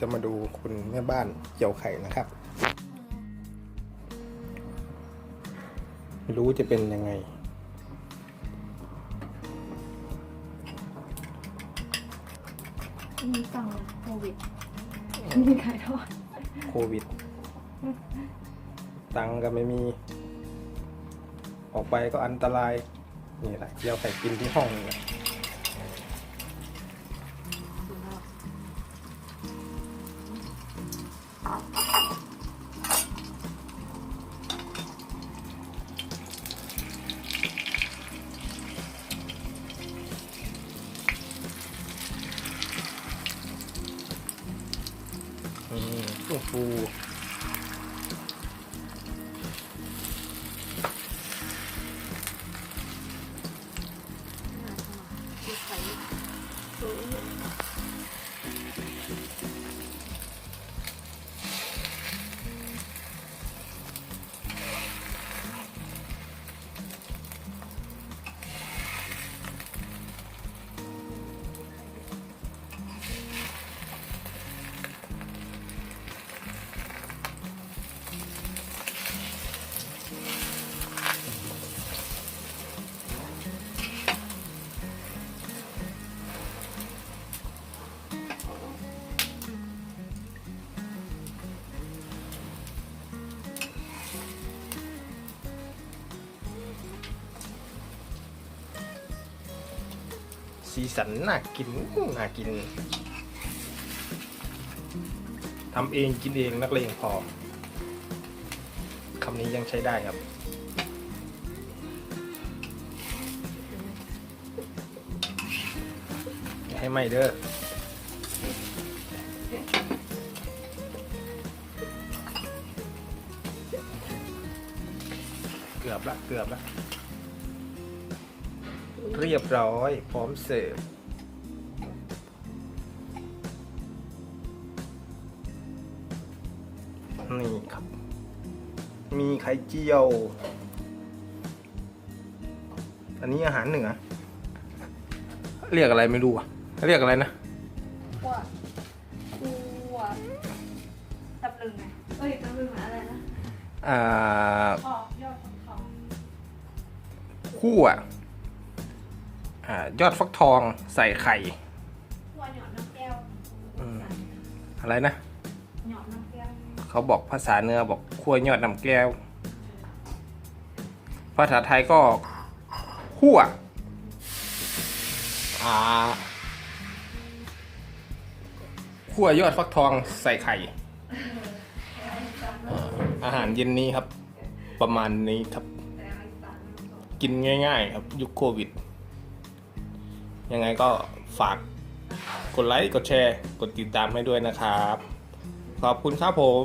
จะมาดูคุณแม่บ้านเกี่ยวไข่นะครับไม่รู้จะเป็นยังไง มีสั่งโควิด มีขายทอดโควิด ตังค์ก็ไม่มี ออกไปก็อันตราย นี่แหละเกี่ยวไข่กินที่ห้องนี่แหละ โอ้โหสี สันน่ากินน่ากินทำเองกินเองนักเลงพอคำนี้ยังใช้ได้ครับ ให้ไหม่เด้อเกือบละเกือบละ เรียบร้อย พร้อมเสิร์ฟนี่ครับ มีไข่เจียว อันนี้อาหารเหนือ เรียกอะไรไม่รู้อะ เรียกอะไรนะขั่วขั่วตับลึงไงเอ้ยตับลึงอะไรนะ อ่าออกยอดของเขาคู่อะ อ่ายอดฟักทองใส่ไข่ขั่วหยอดน้ำแก้วอืมอะไรนะหยอดน้ำแก้วเขาบอกภาษาเหนือบอกขั้วยอดน้ำแก้ว ภาษาไทยก็ขั่วอ่าขั่วยอดฟักทองใส่ไข่อ่าอาหารเย็นนี้ครับ ประมาณนี้ครับ กินง่าย ๆ ครับยุคโควิด ยังไงก็ฝากกดไลค์ กดแชร์ กดติดตามให้ด้วยนะครับ ขอบคุณครับผม